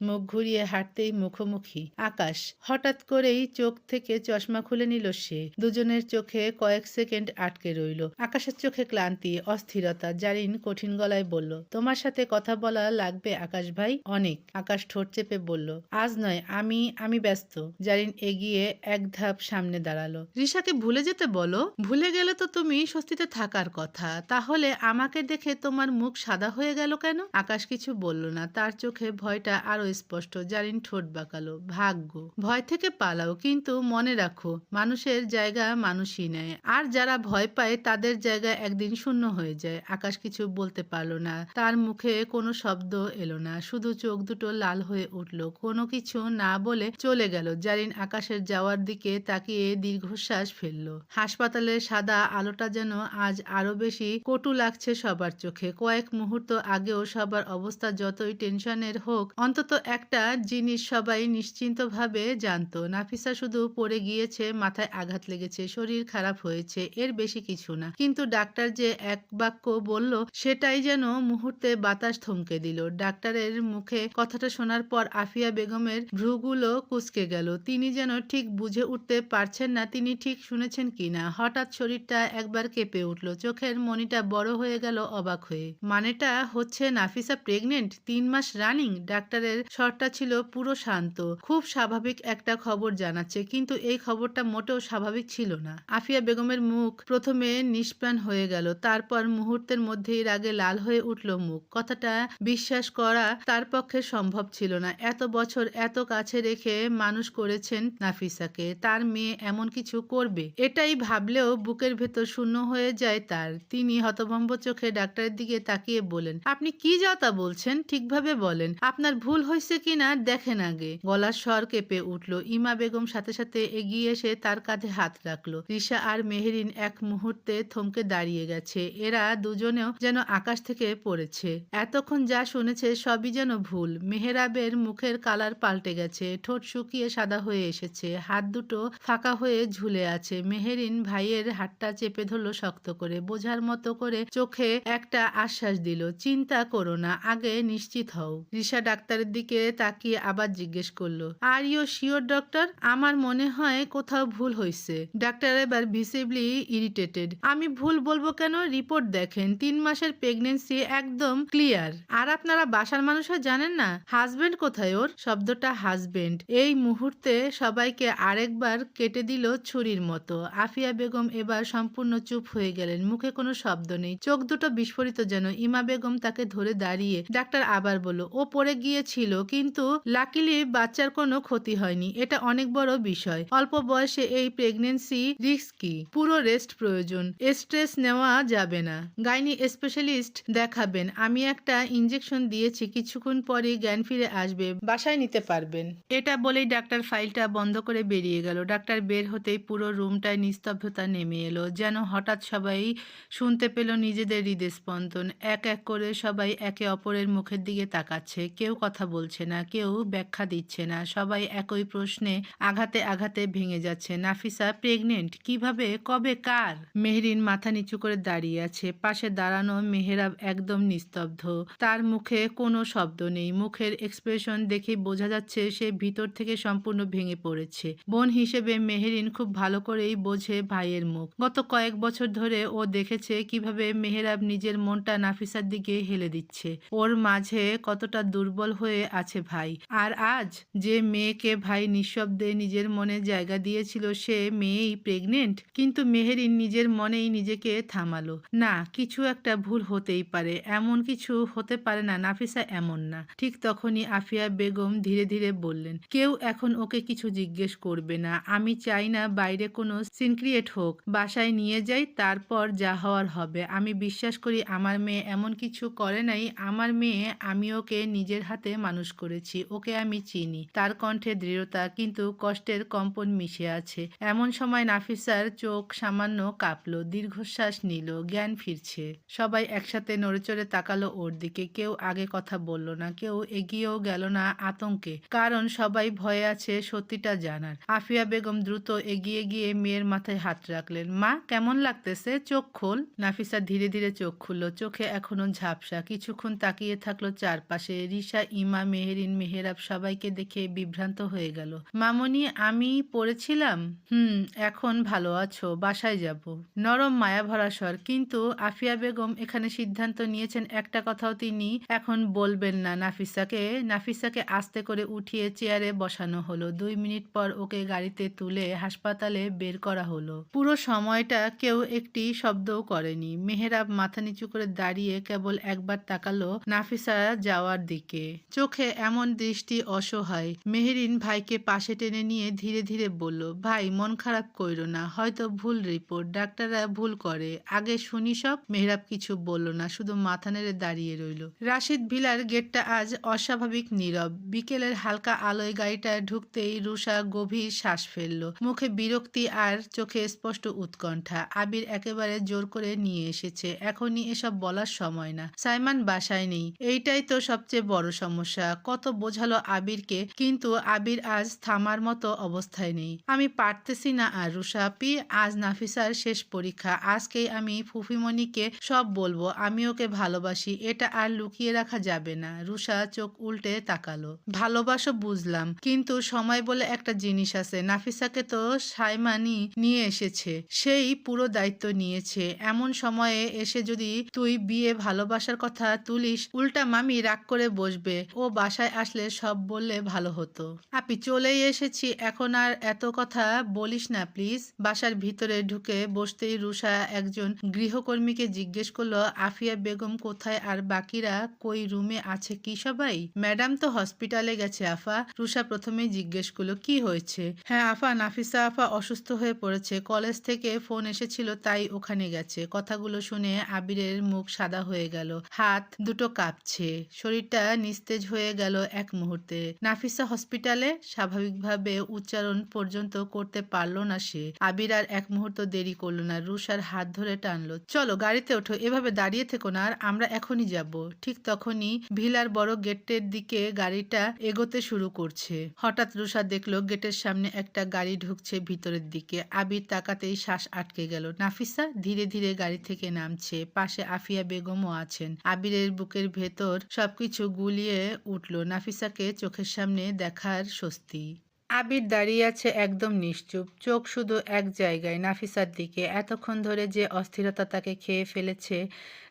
মুখ ঘুরিয়ে হাঁটতেই মুখোমুখি। আকাশ হঠাৎ করেই চোখ থেকে চশমা খুলে নিল সে। দুজনের চোখে কয়েক সেকেন্ড আটকে রইল। আকাশের চোখে ক্লান্তি, অস্থিরতা। জারিন কঠিন গলায় বলল, তোমার সাথে কথা বলা লাগবে আকাশ ভাই? অনেক। আকাশ ঠোঁট চেপে বলল, আজ নয়, আমি আমি ব্যস্ত। জারিন এগিয়ে এক ধাপ সামনে দাঁড়াল। রিশাকে ভুলে যেতে বলো? ভুলে গেলে তো তুমি স্বস্তিতে থাকার কথা। তাহলে আমাকে দেখে তোমার মুখ সাদা হয়ে গেল কেন? আকাশ কিছু বলল না। তার চোখে ভয়টা আরও স্পষ্ট, জারিন ঠোঁট বাঁকালো। ভাগ্য, ভয় থেকে পালাও, কিন্তু মনে রাখো, মানুষের জায়গা মানুষই নেয়। আর যারা ভয় পায়, তাদের জায়গা একদিন শূন্য হয়ে যায়। আকাশ কিছু বলতে পারল না, তার মুখে কোনো শব্দ এলো না। শুধু চোখ দুটো লাল হয়ে উঠল, কোনো কিছু না বলে চলে গেল। জারিন আকাশের যাওয়ার দিকে তাকিয়ে দীর্ঘশ্বাস ফেলল। হাসপাতালের সাদা আলোটা যেন আজ আরও বেশি কটু লাগছে সবার চোখে। কয়েক মুহূর্ত আগেও সবার অবস্থা যতই টেনশনের হোক, অন্তত একটা জিনিস সবাই নিশ্চিন্তভাবে জানতো। নাফিসা শুধু পড়ে গিয়েছে, মাথায় আঘাত লেগেছে, শরীর খারাপ হয়েছে, এর বেশি কিছু না। কিন্তু ডাক্তার যে এক বাক্য বলল, সেটাই যেন মুহূর্তে বাতাস থমকে দিল। ডাক্তারের মুখে কথাটা শোনার পর আফিয়া বেগমের ভ্রুগুলো কুচকে গেল। তিনি যেন ঠিক বুঝে উঠতে পারছেন না, তিনি ঠিক শুনেছেন কিনা হঠাৎ শরীরটা একবার কেঁপে উঠল। চোখের মনিটা বড় হয়ে গেল অবাক হয়ে। মানেটা হচ্ছে নাফিসা প্রেগনেন্ট, তিন মাস রানিং। ডাক্তারের স্বরটা ছিল পুরো শান্ত, খুব স্বাভাবিক একটা খবর জানাচ্ছে, কিন্তু এই খবরটা মোটেও স্বাভাবিক ছিল না। আফিয়া বেগমের মুখ প্রথমে নিষ্প্রাণ হয়ে গেল, তারপর মুহূর্তের মধ্যেই রাগে লাল হয়ে উঠল মুখ। কথাটা বিশ্বাস করা তার পক্ষে সম্ভব ছিল না। এত বছর এত কাছে রেখে মানুষ করেছেন নাফিসাকে, তার মেয়ে এমন কিছু করবে? এটাই ভাবলেও বুকের ভেতর শূন্য হয়ে যায় তার। তিনি হতভম্ব চোখে ডাক্তারের দিকে তাকিয়ে বলেন, আপনি কি যাতা বলছেন? ঠিকভাবে বলেন। আপনার ভুল হয়েছে কিনা দেখেন আগে। গলার স্বর কেঁপে উঠল। ইমা বেগম সাথে সাথে এগিয়ে এসে তার কাঁধে হাত রাখল। রিশা আর মেহেরিন এক মুহূর্তে থমকে দাঁড়িয়ে গেছে। এরা দুজনেও যেন আকাশ থেকে পড়েছে। এতক্ষণ যা শুনেছে সবই যেন ভুল। মেহেরাবের মুখের কালার পাল্টে গেছে। ঠোঁট শুকিয়ে সাদা হয়ে এসেছে। হাত দুটো ফাঁকা হয়ে ঝুলে আছে। মেহেরিন ভাইয়ের হাতটা চেপে ধরলো শক্ত করে। বোঝার মতো করে চোখে একটা আশ্বাস দিল, চিন্তা করো না, আগে নিশ্চিত হও। রিশা ডাক্তারের দিকে তাকিয়ে আবার জিজ্ঞেস করল আর ইউ শিওর, ডক্টর? আমার মনে হয় কোথাও ভুল হয়েছে ডাক্তার এবার ভিসিবলি ইরিটেটেড আমি ভুল বলব কেন? রিপোর্ট দেখেন, তিন মাসের প্রেগনেন্সি একদম ক্লিয়ার আর আপনারা বাসার মানুষও জানেন না হাজবেন্ড কোথায় ওর? শব্দটা হাজবেন্ড এই মুহূর্তে সবাইকে আরেকবার কেটে দিল ছুরির মতো। আফিয়া বেগম এবার সম্পূর্ণ চুপ হয়ে গেলেন, মুখে কোনো শব্দ নেই। চোখ দুটো বিস্ফোরিত যেন। ইমা বেগম তাকে ধরে দাঁড়িয়ে ডাক্তার আবার বলল, ও পড়ে গিয়েছিল। কিন্তু লাকিলি বাচ্চার কোনো ক্ষতি হয়নি। এটা অনেক বড় বিষয়। অল্প বয়সে এই প্রেগনেন্সি রিস্ক কি? পুরো রেস্ট প্রয়োজন। স্ট্রেস নেওয়া যাবে না। গাইনি স্পেশালিস্ট দেখাবেন, আমি একটা ইঞ্জেকশন দিয়েছি, কিছুক্ষণ পরে জ্ঞান ফিরে আসবে, বাসায় নিতে পারবেন। এটা বলেই ডাক্তার ফাইলটা বন্ধ করে বেরিয়ে গেল। ডাক্তার বের হতেই পুরো রুমটায় নিস্তব্ধতা নেমে এলো, যেন হঠাৎ সবাই শুনতে পেল নিজেদের হৃদস্পন্দন। এক এক করে সবাই একে অপরের মুখের দিকে তাকাচ্ছে, কেউ কথা বলছে না, কেউ ব্যাখ্যা দিচ্ছে না। সবাই একই প্রশ্নে আঘাতে আঘাতে ভেঙে যাচ্ছে। নাফিসা প্রেগনেন্ট, কীভাবে, কবে, কার? মেহরিন মাথা নিচু করে দাঁড়িয়ে আছে। পাশে দাঁড়ানো মেহেরাব একদম নিস্তব্ধ। তার মুখে কোনো শব্দ নেই। মুখের এক্সপ্রেশন দেখে বোঝা যাচ্ছে সে ভিতর থেকে সম্পূর্ণ ভেঙে পড়েছে। বোন হিসেবে মেহেরিন খুব ভালো করেই বোঝে ভাইয়ের মুখ। গত কয়েক বছর ধরে ও দেখেছে কীভাবে মেহেরাব নিজের মনটা নাফিসার দিকে হেলে দিচ্ছে। ওর মাঝে কতটা দুর্বল হয়ে আছে ভাই। আর আজ যে মেয়েকে ভাই নিঃশব্দে নিজের মনে জায়গা দিয়েছিল, সে মেয়েই প্রেগনেন্ট কিন্তু মেহেরিন নিজের মনেই নিজেকে থামালো। না, কিছু একটা ভুল হতেই পারে, এমন কিছু হতে পারে না, নাফিসা এমন না। ঠিক তখনই আফিয়া বেগম ধীরে ধীরে বললেন, কেউ এখন ওকে কিছু জিজ্ঞেস করবে না, আমি চাই না বাইরে কোনো সিন ক্রিয়েট হোক, বাসায় নিয়ে যাই, তারপর যা হওয়ার হবে। আমি বিশ্বাস করি আমার মেয়ে এমন কিছু করে নাই, আমার মেয়ে আমি ওকে নিজের হাতে মানুষ করেছি, ওকে আমি চিনি। তার কণ্ঠে দৃঢ়তা, কিন্তু কষ্টের কম্পন মিশে আছে। এমন সময় নাফিসার চোখ সামান্য কাঁপলো, দীর্ঘশ্বাস নিল, জ্ঞান ফিরছে। সবাই একসাথে নড়েচড়ে তাকালো ওর দিকে, কেউ আগে কথা বলল না, কেউ এগিয়েও গেল না আতঙ্কে। কারণ সবাই ভয়ে আছে সত্যিটা জানার। আফিয়া বেগম দ্রুত এগিয়ে গিয়ে মেয়ের মাথায় হাত রাখলেন, মা, কেমন লাগতেছে? চোখ খোল। নাফিসা ধীরে ধীরে চোখ খুলল, চোখে এখনও ঝাপসা। কিছুক্ষণ তাকিয়ে থাকল চারপাশে রিসা ইমা মেহেরিন, মেহেরাব সবাইকে দেখে বিভ্রান্ত হয়ে গেল। মামনি, আমি পড়েছিলাম? হুম, এখন ভালো আছো, বাসায় যাব। নরম মায়া ভরা স্বর, কিন্তু আফিয়া বেগম এখানে সিদ্ধান্ত নিয়েছেন একটা কথাও তিনি এখন বলবেন না। নাফিসাকে নাফিসাকে আস্তে করে উঠিয়ে চেয়ারে বসানো হলো। দুই মিনিট পর ওকে গাড়িতে তুলে হাসপাতালে বের করা হলো। পুরো সময়টা কেউ একটি শব্দও করেনি। মেহেরাব মাথা নিচু করে দাঁড়িয়ে কেবল একবার তাকালো নাফিসা যাওয়ার দিকে। চোখে এমন দৃষ্টি অসহায়। মেহেরিন ভাইকে পাশে টেনে নিয়ে ধীরে ধীরে বলল, ভাই, মন খারাপ কইরো না, হয়তো ভুল রিপোর্ট, ডাক্তাররা ভুল করে। আগে শুনি সব। মেহরাব কিছু বলল না, শুধু মাথা নেড়ে দাঁড়িয়ে রইল। রাশিদ ভিলার গেটটা আজ অস্বাভাবিক নীরব। বিকেলের হালকা আলোয় গাড়িটা ঢুকতেই রুষা গভীর শ্বাস ফেলল। মুখে বিরক্তি আর চোখে স্পষ্ট উৎকণ্ঠা। আবির একেবারে জোর করে নিয়ে এসেছে। এখনই এসব বলার সময় না। সাইমান বাসায় নেই। এইটাই তো সবচেয়ে বড় সমস্যা। কত বোঝালো আবিরকে, কিন্তু আবির আজ থামার মতো অবস্থায় নেই। আমি পারতেছি না আর রুষা আপি, আজ নাফিসার শেষ পরীক্ষা। আজকেই আমি ফুফিমণিকে সব বলব, আমি ওকে ভালোবাসি, এটা আর লুকিয়ে রাখা যাবে না। রুষা চোখ উল্টে তাকালো। ভালোবাসো বুঝলাম, কিন্তু সময় বলে একটা জিনিস আছে। নাফিসাকে তো সাইমানি নিয়ে এসেছে, সেই পুরো দায়িত্ব নিয়েছে। এমন সময়ে এসে যদি তুই বিয়ে ভালোবাসার কথা তুলিস, উল্টা মামি রাগ করে বসবে। ও বাসায় আসলে সব বললে ভালো হতো। আপি চলেই এসেছি, এখন আর এত কথা বলিস না, প্লিজ। বাসার ভিতরে ঢুকে বসতেই রুষা একজন গৃহকর্মীকে জিজ্ঞেস করল, আফিয়া বেগম কোথায় আর বাকিরা কই রুমে আছে কি সবাই? ম্যাডাম তো হসপিটালে গেছে, আফা। রুষা প্রথমেই জিজ্ঞেস করল, কি হয়েছে? হ্যাঁ আফা, নাফিসা আফা অসুস্থ হয়ে পড়েছে। কলেজ থেকে ফোন এসেছিল, তাই ওখানে গেছে। কথাগুলো শুনে আবিরের মুখ সাদা হয়ে গেল, হাত দুটো কাঁপছে। শরীরটা নিস্তেজ হয়ে গেল এক মুহূর্তে। নাফিসা হসপিটালে স্বাভাবিকভাবে উচ্চারণ পর্যন্ত করতে পারল না সে। আবির আর এক মুহূর্ত দেরি করল না রুষার হাত ধরে টানলো। চলো, গাড়িতে ওঠো, এভাবে দাঁড়িয়ে থেকো না আর আমরা এখনই যাব। ঠিক তখনই ভিলার বড় গেটের দিকে গাড়িটা এগোতে শুরু করছে। হঠাৎ রুষা দেখল গেটের সামনে একটা গাড়ি ঢুকছে ভিতরের দিকে। আবির তাকাতেই শ্বাস আটকে গেল। নাফিসা ধীরে ধীরে গাড়ি থেকে নামছে। পাশে আফিয়া বেগমও আছেন। আবিরের বুকের ভেতর সবকিছু গুলিয়ে উঠল নাফিসাকে চোখের সামনে দেখার স্বস্তি। আবির দাঁড়িয়ে আছে একদম নিশ্চুপ, চোখ শুধু এক জায়গায় নাফিসার দিকে। এতক্ষণ ধরে যে অস্থিরতা তাকে খেয়ে ফেলেছে,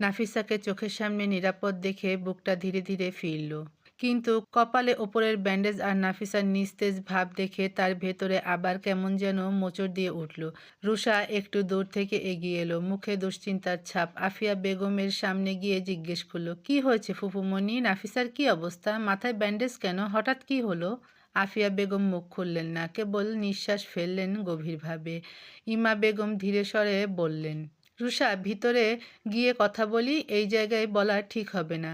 নাফিসাকে চোখের সামনে নিরাপদ দেখে বুকটা ধীরে ধীরে ফিরল। কিন্তু কপালে ওপরের ব্যান্ডেজ আর নাফিসার নিস্তেজ ভাব দেখে তার ভেতরে আবার কেমন যেন মোচড় দিয়ে উঠল। রুষা একটু দূর থেকে এগিয়ে এলো। মুখে দুশ্চিন্তার ছাপ। আফিয়া বেগমের সামনে গিয়ে জিজ্ঞেস করল, কি হয়েছে ফুফুমণি? নাফিসার কি অবস্থা? মাথায় ব্যান্ডেজ কেন? হঠাৎ কি হলো? আফিয়া বেগম মুখ খুললেন না, কেবল নিঃশ্বাস ফেললেন গভীরভাবে। ইমা বেগম ধীরে স্বরে বললেন রুষা ভিতরে গিয়ে কথা বলি, এই জায়গায় বলা ঠিক হবে না।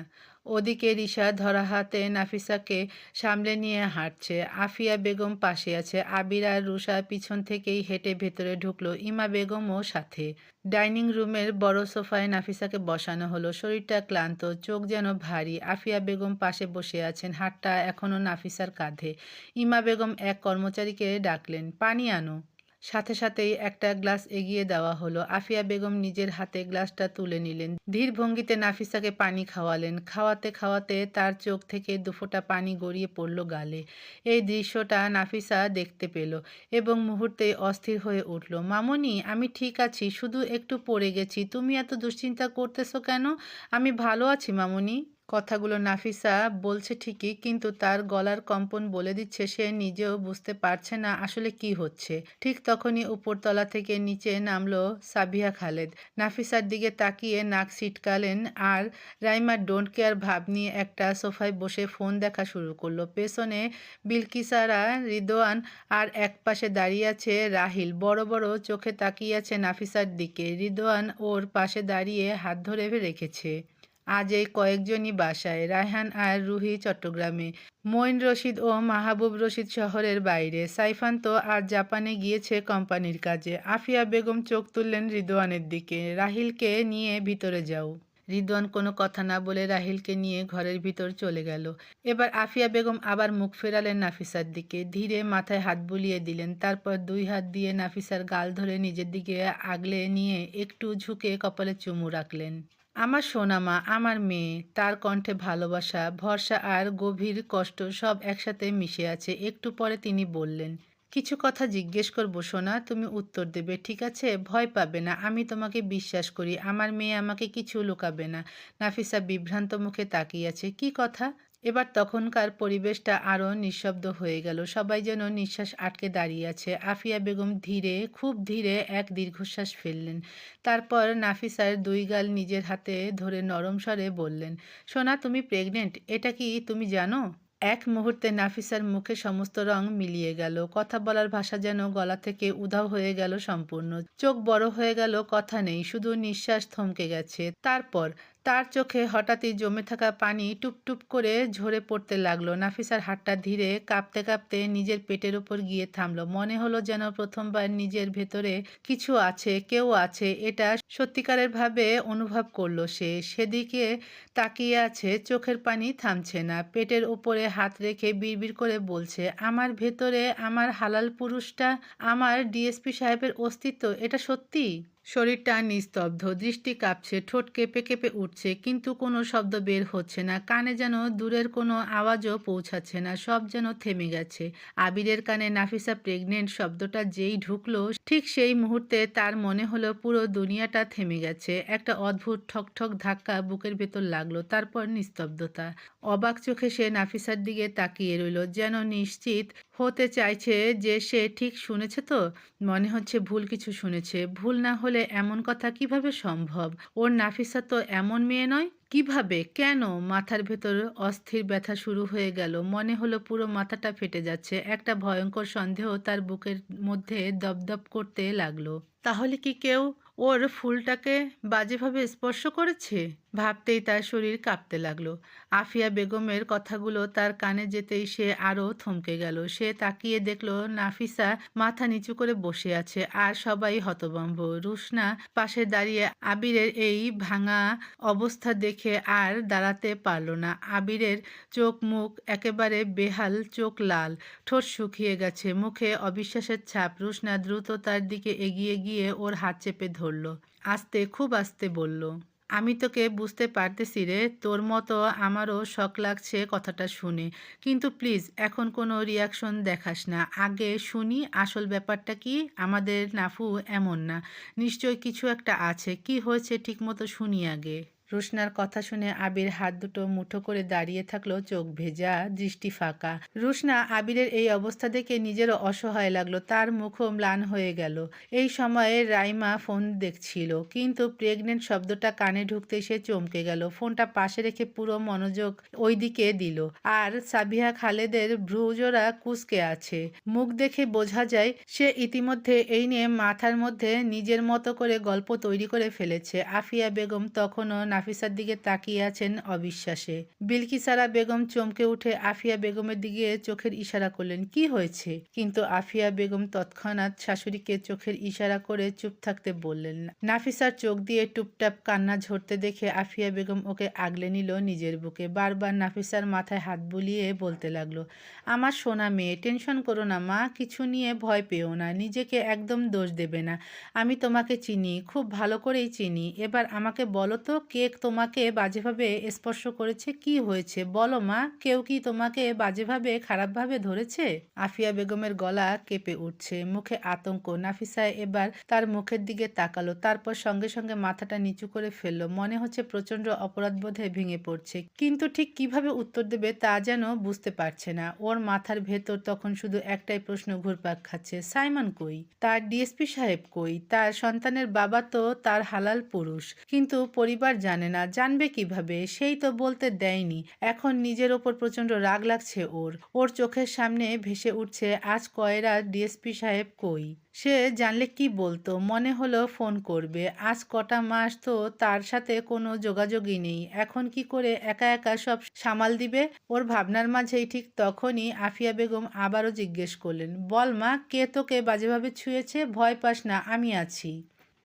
ওদিকে রিশা ধরা হাতে নাফিসাকে সামলে নিয়ে হাঁটছে। আফিয়া বেগম পাশে আছে। আবির আর রুষা পিছন থেকেই হেঁটে ভেতরে ঢুকলো। ইমা বেগমও সাথে। ডাইনিং রুমের বড় সোফায় নাফিসাকে বসানো হলো। শরীরটা ক্লান্ত, চোখ যেন ভারী। আফিয়া বেগম পাশে বসে আছেন। হাতটা এখনও নাফিসার কাঁধে। ইমা বেগম এক কর্মচারীকে ডাকলেন, পানি আনো। সাথে সাথেই একটা গ্লাস এগিয়ে দেওয়া হলো। আফিয়া বেগম নিজের হাতে গ্লাসটা তুলে নিলেন। ধীর ভঙ্গিতে নাফিসাকে পানি খাওয়ালেন। খাওয়াতে খাওয়াতে তার চোখ থেকে দুফোঁটা পানি গড়িয়ে পড়ল গালে। এই দৃশ্যটা নাফিসা দেখতে পেল এবং মুহূর্তে অস্থির হয়ে উঠল। মামনি, আমি ঠিক আছি, শুধু একটু পড়ে গেছি। তুমি এত দুশ্চিন্তা করতেছো কেন? আমি ভালো আছি, মামনি। কথাগুলো নাফিসা বলছে ঠিকই, কিন্তু তার গলার কম্পন বলে দিচ্ছে সে নিজেও বুঝতে পারছে না আসলে কি হচ্ছে। ঠিক তখনই উপরতলা থেকে নিচে নামলো সাবিয়া খালেদ। নাফিসার দিকে তাকিয়ে নাক সিটকালেন আর রাইমা ডোন্ট কেয়ার ভাব নিয়ে একটা সোফায় বসে ফোন দেখা শুরু করল। পেছনে বিলকিসারা, রিদোয়ান আর এক পাশে দাঁড়িয়ে আছে রাহিল। বড় বড় চোখে তাকিয়ে আছে নাফিসার দিকে। রিদোয়ান ওর পাশে দাঁড়িয়ে হাত ধরে রেখেছে। আজ এই কয়েকজনই বাসায়, রায়হান আর রুহি চট্টগ্রামে। মইন রশিদ ও মাহবুব রশিদ শহরের বাইরে। সাইফান তো আজ জাপানে গিয়েছে কোম্পানির কাজে। আফিয়া বেগম চোখ তুললেন রিদওয়ানের দিকে। রাহিলকে নিয়ে ভিতরে যাও। রিদওয়ান কোনো কথা না বলে রাহিলকে নিয়ে ঘরের ভিতর চলে গেল। এবার আফিয়া বেগম আবার মুখ ফেরালেন নাফিসার দিকে। ধীরে মাথায় হাত বুলিয়ে দিলেন। তারপর দুই হাত দিয়ে নাফিসার গাল ধরে নিজের দিকে আগলে নিয়ে একটু ঝুঁকে কপালে চুমু রাখলেন। আমার সোনামা, আমার মেয়ে, তার কণ্ঠে ভালোবাসা, ভরসা আর গভীর কষ্ট সব একসাথে মিশে আছে। একটু পরে তিনি বললেন, কিছু কথা জিজ্ঞেস করব সোনা, তুমি উত্তর দেবে, ঠিক আছে? ভয় পাবে না, আমি তোমাকে বিশ্বাস করি। আমার মেয়ে আমাকে কিছু লুকাবে না। নাফিসা বিভ্রান্ত মুখে তাকিয়ে আছে। কি কথা? এবার তখনকার পরিবেশটা আরও নিঃশব্দ হয়ে গেল। সবাই যেন নিঃশ্বাস আটকে দাঁড়িয়ে আছে। আফিয়া বেগম ধীরে, খুব ধীরে এক দীর্ঘশ্বাস ফেললেন। তারপর নাফিসার দুই গাল নিজের হাতে ধরে নরম স্বরে বললেন, সোনা, তুমি প্রেগনেন্ট এটা কি তুমি জানো? এক মুহূর্তে নাফিসার মুখে সমস্ত রং মিলিয়ে গেল। কথা বলার ভাষা যেন গলা থেকে উধাও হয়ে গেল সম্পূর্ণ। চোখ বড় হয়ে গেল, কথা নেই, শুধু নিঃশ্বাস থমকে গেছে। তারপর তার চোখে হঠাৎই জমে থাকা পানি টুপটুপ করে ঝরে পড়তে লাগল। নাফিসার হাতটা ধীরে কাঁপতে কাঁপতে নিজের পেটের উপর গিয়ে থামলো। মনে হলো যেন প্রথমবার নিজের ভেতরে কিছু আছে, কেউ আছে, এটা সত্যিকারের ভাবে অনুভব করল সে। সেদিকে তাকিয়ে আছে, চোখের পানি থামছে না। পেটের উপরে হাত রেখে বিড়বিড় করে বলছে, আমার ভেতরে আমার হালাল পুরুষটা, আমার ডিএসপি সাহেবের অস্তিত্ব, এটা সত্যি? শরীরটা নিস্তব্ধ, দৃষ্টি কাঁপছে, ঠোঁট কেঁপে কেঁপে উঠছে, কিন্তু কোনো শব্দ বের হচ্ছে না। কানে যেন দূরের কোনো আওয়াজও পৌঁছাচ্ছে না, সব যেন থেমে গেছে। আবিরের কানে নাফিসা প্রেগনেন্ট শব্দটা যেই ঢুকলো, ঠিক সেই মুহূর্তে তার মনে হলো পুরো দুনিয়াটা থেমে গেছে। একটা অদ্ভুত ঠকঠক ধাক্কা বুকের ভেতর লাগল, তারপর নিস্তব্ধতা। অবাক চোখে সে নাফিসার দিকে তাকিয়ে রইল, যেন নিশ্চিত হতে চাইছে যে সে ঠিক শুনেছে তো? মনে হচ্ছে ভুল কিছু শুনেছে। ভুল না হলে এমন কথা কীভাবে সম্ভব? ওর নাফিসা তো এমন মেয়ে নয়? কীভাবে? কেন? মাথার ভেতর অস্থির ব্যথা শুরু হয়ে গেল। মনে হলো পুরো মাথাটা ফেটে যাচ্ছে। একটা ভয়ঙ্কর সন্দেহ তার বুকের মধ্যে দপদপ করতে লাগল। তাহলে কি কেউ ওর ফুলটাকে বাজেভাবে স্পর্শ করেছে? ভাবতেই তার শরীর কাঁপতে লাগল। আফিয়া বেগমের কথাগুলো তার কানে যেতেই সে আরও থমকে গেল। সে তাকিয়ে দেখল, নাফিসা মাথা নিচু করে বসে আছে আর সবাই হতভম্ব। রুশনা পাশে দাঁড়িয়ে আবিরের এই ভাঙা অবস্থা দেখে আর দাঁড়াতে পারল না। আবিরের চোখ মুখ একেবারে বেহাল, চোখ লাল, ঠোঁট শুকিয়ে গেছে। মুখে অবিশ্বাসের ছাপ। রুশনা দ্রুত তার দিকে এগিয়ে গিয়ে ওর হাত চেপে ধরল। আস্তে, খুব আস্তে বলল আমি তোকে বুঝতে পারতেছি রে, তোর মতো আমারও শখ লাগছে কথাটা শুনে। কিন্তু প্লিজ এখন কোনো রিয়াকশন দেখাস না। আগে শুনি আসল ব্যাপারটা কি, আমাদের নাফু এমন না। নিশ্চয় কিছু একটা আছে। কি হয়েছে ঠিকমতো শুনি আগে? রুশনার কথা শুনে আবির হাত দুটো মুঠো করে দাঁড়িয়ে থাকল, চোখ ভেজা, দৃষ্টি ফাঁকা। রুশনা আবিরের এই অবস্থা দেখে নিজেরও অসহায় লাগল, তার মুখও ম্লান হয়ে গেল। এই সময়ে রাইমা ফোন দেখছিল, কিন্তু প্রেগনেন্ট শব্দটা কানে ঢুকতে সে চমকে গেল। ফোনটা পাশে রেখে পুরো মনোযোগ ওই দিকে দিল। আর সাবিহা খালেদের ভ্রুজোড়া কুচকে আছে। মুখ দেখে বোঝা যায়, সে ইতিমধ্যে এই নিয়ে মাথার মধ্যে নিজের মতো করে গল্প তৈরি করে ফেলেছে। আফিয়া বেগম তখনও নাফিসার দিকে তাকিয়ে আছেন অবিশ্বাসে। বিলকিসারা বেগম চমকে উঠে আফিয়া বেগমের দিকে চোখের ইশারা করলেন, কি হয়েছে? কিন্তু আফিয়া বেগম তৎক্ষণাৎ শাশুড়িকে চোখের ইশারা করে চুপ থাকতে বললেন নাফিসার চোখ দিয়ে টুপটাপ কান্না ঝরতে দেখে আফিয়া বেগম ওকে আগলে নিল নিজের বুকে। বারবার নাফিসার মাথায় হাত বুলিয়ে বলতে লাগল, আমার সোনা মেয়ে, টেনশন করো না মা, কিছু নিয়ে ভয় পেও না, নিজেকে একদম দোষ দেবে না। আমি তোমাকে চিনি, খুব ভালো করেই চিনি। এবার আমাকে বলো তো কে তোমাকে বাজেভাবে স্পর্শ করেছে, কি হয়েছে? বলো মা, কেউ কি তোমাকে বাজেভাবে, খারাপভাবে ধরেছে? আফিয়া বেগমের গলা কেঁপে উঠছে, মুখে আতঙ্ক। নাফিসা এবার তার মুখের দিকে তাকালো, তারপর সঙ্গে সঙ্গে মাথাটা নিচু করে ফেলল। মনে হচ্ছে প্রচণ্ড অপরাধবোধে ভেঙে পড়ছে। কিন্তু ঠিক কীভাবে উত্তর দেবে তা যেন বুঝতে পারছে না। ওর মাথার ভেতর তখন শুধু একটাই প্রশ্ন ঘুরপাক খাচ্ছে, সাইমন কই? তার ডিএসপি সাহেব কই? তার সন্তানের বাবা তো তার হালাল পুরুষ। কিন্তু পরিবার জানে না, জানবে কীভাবে? সেই তো বলতে দেয়নি। এখন নিজের ওপর প্রচণ্ড রাগ লাগছে ওর। ওর চোখের সামনে ভেসে উঠছে, আজ কয়রা ডিএসপি সাহেব কই? সে জানলে কি বলতো? মনে হলো ফোন করবে। আজ কটা মাস তো তার সাথে কোনো যোগাযোগই নেই। এখন কি করে একা একা সব সামাল দিবে? ওর ভাবনার মাঝেই ঠিক তখনই আফিয়া বেগম আবারও জিজ্ঞেস করলেন, বল মা, কে তোকে বাজেভাবে ছুঁয়েছে? ভয় পাস না, আমি আছি।